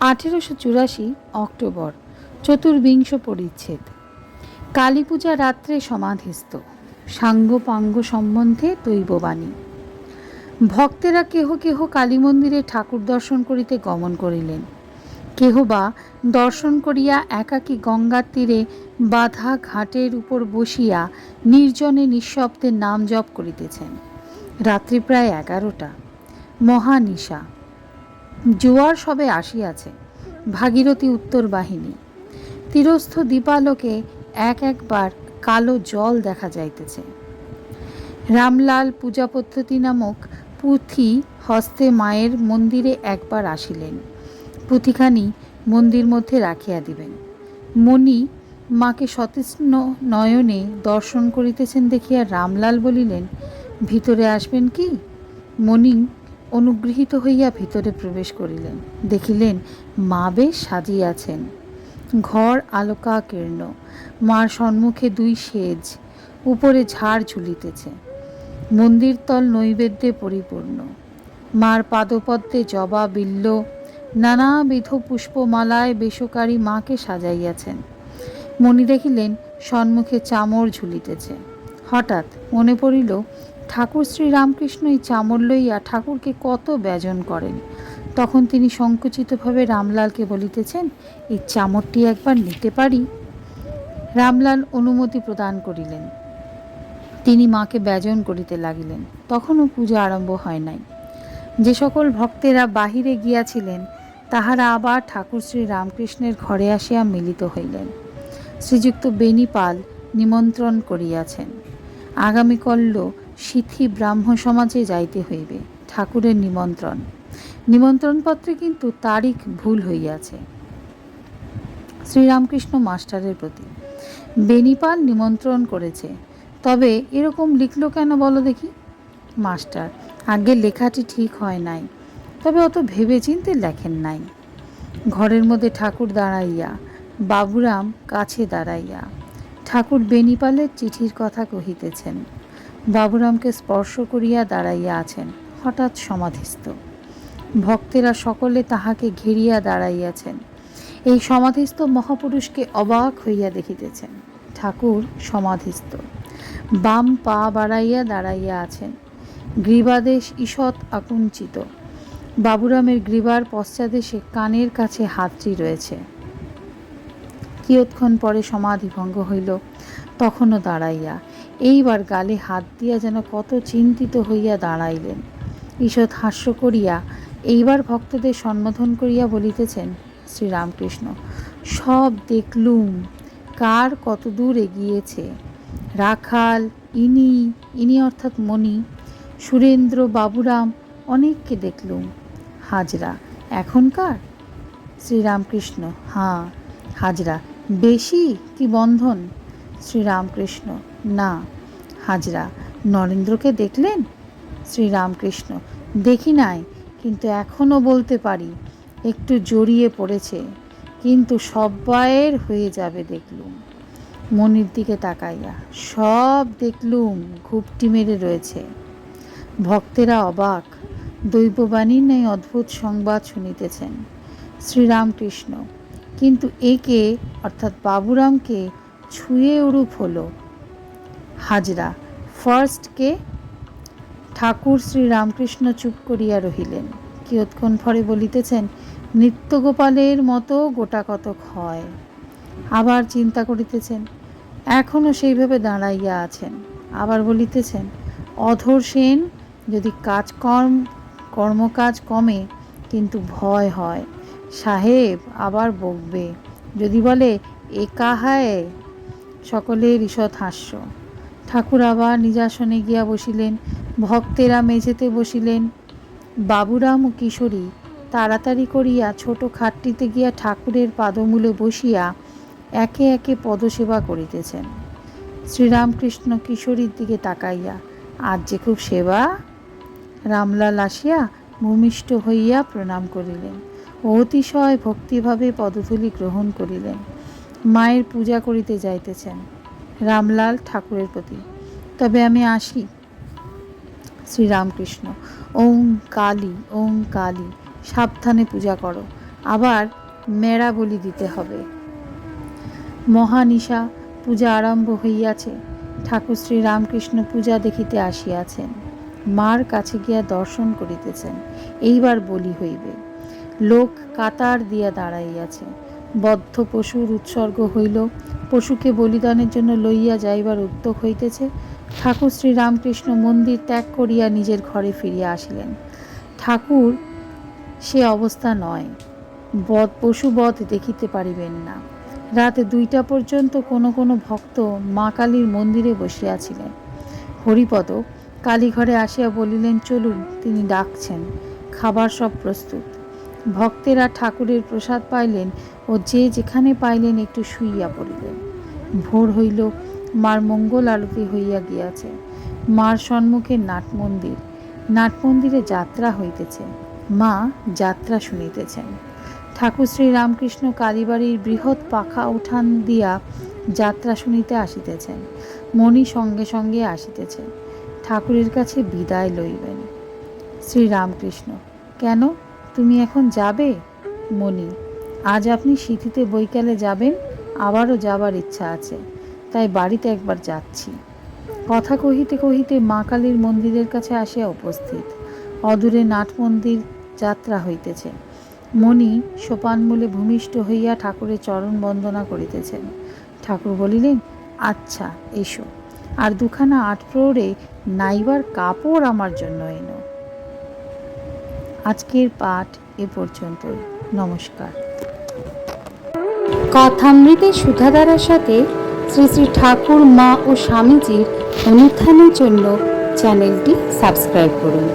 আঠেরোশো চুরাশি অক্টোবর, চতুর্বিংশ পরিচ্ছেদ। কালী পূজা রাত্রে সমাধিস্থ। সাঙ্গ পাঙ্গ সম্বন্ধে দৈববাণী। ভক্তেরা কেহ কেহ কালী মন্দিরে ঠাকুর দর্শন করিতে গমন করিলেন। কেহ বা দর্শন করিয়া একাকী গঙ্গার তীরে বাধা ঘাটের উপর বসিয়া নির্জনে নিঃশব্দে নাম জপ করিতেছেন। রাত্রি প্রায় এগারোটা। মহানিশা। জোয়ার সবে আসিয়াছে, ভাগীরথী উত্তর বাহিনী। তীরস্থ দীপালোকে এক একবার কালো জল দেখা যাইতেছে। রামলাল পূজা পদ্ধতি নামক পুঁথি হস্তে মায়ের মন্দিরে একবার আসিলেন। পুঁথিখানি মন্দির মধ্যে রাখিয়া দিবেন। মণি মাকে সতৃষ্ণ নয়নে দর্শন করিতেছেন দেখিয়া রামলাল বলিলেন, ভিতরে আসবেন কি? মণি অনুগৃহীত হইয়া ভিতরে প্রবেশ করিলেন। দেখিলেন মা বেশ সাজিয়াছেন ঘর আলোকাকীর্ণ। মার সম্মুখে দুই সেজ, উপরে ঝাড় ঝুলিতেছে। মন্দির তল নৈবেদ্যে পরিপূর্ণ। মার পাদপদ্মে জবা বিল্ল নানাবিধ পুষ্পমালায় বেশকারী মাকে সাজাইয়াছেন। মণি দেখিলেন সম্মুখে চামর ঝুলিতেছে। হঠাৎ মনে পড়িল ঠাকুর শ্রী রামকৃষ্ণ এই চামর লইয়া ঠাকুরকে কত ব্যজন করেন। তখন তিনি সংকুচিতভাবে রামলালকে বলিতেছেন, এই চামরটি একবার নিতে পারি? রামলাল অনুমতি প্রদান করিলেন। তিনি মাকে ব্যজন করিতে লাগিলেন। তখনও পূজা আরম্ভ হয় নাই। যে সকল ভক্তেরা বাহিরে গিয়াছিলেন, তাহারা আবার ঠাকুর শ্রী রামকৃষ্ণের ঘরে আসিয়া মিলিত হইলেন। শ্রীযুক্ত বেণীপাল নিমন্ত্রণ করিয়াছেন। আগামীকল্য সিথি ব্রাহ্ম সমাজে যাইতে হইবে, ঠাকুরের নিমন্ত্রণ। নিমন্ত্রণপত্রে কিন্তু তারিখ ভুল হইয়াছে। শ্রীরামকৃষ্ণ মাস্টারের প্রতি। বেনিপাল নিমন্ত্রণ করেছে। তবে এরকম লিখল কেন বলো দেখি? মাস্টার, আগে লেখাটি ঠিক হয় নাই। তবে অত ভেবে চিনতে লেখেন নাই। ঘরের মধ্যে ঠাকুর দাঁড়াইয়া, বাবুরাম কাছে দাঁড়াইয়া, ঠাকুর বেনিপালের চিঠির কথা কহিতেছেন। বাবুরামকে স্পর্শ করিয়া দাঁড়াইয়া আছেন, হঠাৎ সমাধিস্থ। ভক্তেরা সকলে তাহাকে ঘেরিয়া দাঁড়াইয়াছেন। এই সমাধিস্থ মহাপুরুষকে অবাক হইয়া দেখিতেছেন। ঠাকুর সমাধিস্থ। বাম পা বাড়াইয়া দাঁড়াইয়া আছেন। গ্রীবাদেশ ঈষৎ আকুঞ্চিত। বাবুরামের গ্রীবার পশ্চাদেশে কানের কাছে হাতটি রয়েছে। কিয়ৎক্ষণ পরে সমাধি ভঙ্গ হইল, তখনও দাঁড়াইয়া এইবার গালে হাত দিয়া যেন কত চিন্তিত হইয়া দাঁড়াইলেন। ঈষৎ হাস্য করিয়া এইবার ভক্তদের সম্বোধন করিয়া বলিতেছেন, শ্রীরামকৃষ্ণ, সব দেখলুম, কার কত দূর এগিয়েছে? রাখাল, ইনি ইনি অর্থাৎ মণি, সুরেন্দ্র, বাবুরাম, অনেককে দেখলুম। হাজরা এখনকার শ্রীরামকৃষ্ণ, হাঁ, হাজরা, বেশি কি বন্ধন? শ্রীরামকৃষ্ণ না, হাজরা, নরেন্দ্রকে দেখলেন? শ্রীরামকৃষ্ণ, দেখি নাই, কিন্তু এখনও বলতে পারি, একটু জড়িয়ে পড়েছে, কিন্তু সব্বাইয়ের হয়ে যাবে দেখলুম। মনির দিকে তাকাইয়া, সব দেখলুম, ঘুপটি মেরে রয়েছে। ভক্তেরা অবাক দৈববাণীর নেই অদ্ভুত সংবাদ শুনিতেছেন। শ্রীরামকৃষ্ণ, কিন্তু একে, অর্থাৎ বাবুরামকে, ছুঁয়ে ওরূপ হলো হাজরা। ফার্স্টকে ঠাকুর শ্রী রামকৃষ্ণ চুপ করিয়া রহিলেন। কিয়ৎক্ষণ পরে বলিতেছেন, নিত্যগোপালের মতো গোটা কতক হয়? আবার চিন্তা করিতেছেন এখনও সেইভাবে দাঁড়াইয়া আছেন। আবার বলিতেছেন, অধর সেন, যদি কাজকর্ম, কর্মকাজ কমে, কিন্তু ভয় হয়। সাহেব আবার বকবে। যদি বলে একা কাহায় সকলের ঈষৎ হাস্য। ঠাকুর আবার নিজাসনে গিয়া বসিলেন, ভক্তেরা মেঝেতে বসিলেন। বাবুরাম ও কিশোরী তাড়াতাড়ি করিয়া ছোট খাটটিতে গিয়া ঠাকুরের পাদমূলে বসিয়া একে একে পদসেবা করিতেছেন। শ্রীরামকৃষ্ণ কিশোরীর দিকে তাকাইয়া, আজ যে খুব সেবা? রামলাল আসিয়া ভূমিষ্ঠ হইয়া প্রণাম করিলেন। অতিশয় ভক্তিভাবে পদধূলি গ্রহণ করিলেন। মায়ের পূজা করিতে যাইতেছেন। রামলাল ঠাকুরের প্রতি। তবে আমি আসি। শ্রীরামকৃষ্ণ ওম কালী ওম কালী, সাবধানে পূজা করো। আবার মেরা বলি দিতে হবে। মহানিশা, পূজা আরম্ভ হইয়াছে। ঠাকুর শ্রী রামকৃষ্ণ পূজা দেখিতে আসিয়াছেন। মার কাছে গিয়া দর্শন করিতেছেন। এইবার বলি হইবে, লোক কাতার দিয়া দাঁড়াইয়াছে। বদ্ধ পশুর উৎসর্গ হইল। পশুকে বলিদানের জন্য লইয়া যাইবার উদ্যোগ হইতেছে। ঠাকুর শ্রী রামকৃষ্ণ মন্দির ত্যাগ করিয়া নিজের ঘরে ফিরিয়া আসিলেন। ঠাকুর, সে অবস্থা নয়। বধ পশুবধ দেখিতে পারিবেন না। রাতে দুইটা পর্যন্ত কোনো কোনো ভক্ত মা কালীর মন্দিরে বসিয়াছিলেন। হরিপদ কালীঘরে আসিয়া বলিলেন, চলুন, তিনি ডাকছেন। খাবার সব প্রস্তুত। ভক্তেরা ঠাকুরের প্রসাদ পাইলেন ও যে যেখানে পাইলেন একটু শুইয়া পড়িলেন। ভোর হইল, মার মঙ্গল আরতি হইয়া গিয়াছে। মার সম্মুখে নাট মন্দির নাট মন্দিরে যাত্রা হইতেছে। মা যাত্রা শুনিতেছেন। ঠাকুর শ্রী রামকৃষ্ণ কালীবাড়ির বৃহৎ পাখা উঠান দিয়া যাত্রা শুনিতে আসিতেছেন। মণি সঙ্গে সঙ্গে আসিতেছেন। ঠাকুরের কাছে বিদায় লইবেন। শ্রীরামকৃষ্ণ, কেন? তুমি এখন যাবে? মণি, আজ আপনি সিঁথিতে বৈকালে যাবেন, আবারও যাবার ইচ্ছা আছে, তাই বাড়িতে একবার যাচ্ছি। কথা কহিতে কহিতে মা কালীর মন্দিরের কাছে আসিয়া উপস্থিত। অদূরে নাট মন্দির যাত্রা হইতেছে। মণি সোপানমূলে ভূমিষ্ঠ হইয়া ঠাকুরের চরণ বন্দনা করিতেছেন। ঠাকুর বলিলেন আচ্ছা এসো। আর দুখানা আট প্রহরে নাইবার কাপড় আমার জন্য এনো। আজকের পাঠ এ পর্যন্ত নমস্কার। কথামৃতের সুধাধারার সাথে শ্রী শ্রী ঠাকুর, মা ও স্বামীজির অনুষ্ঠানের জন্য চ্যানেলটি সাবস্ক্রাইব করুন।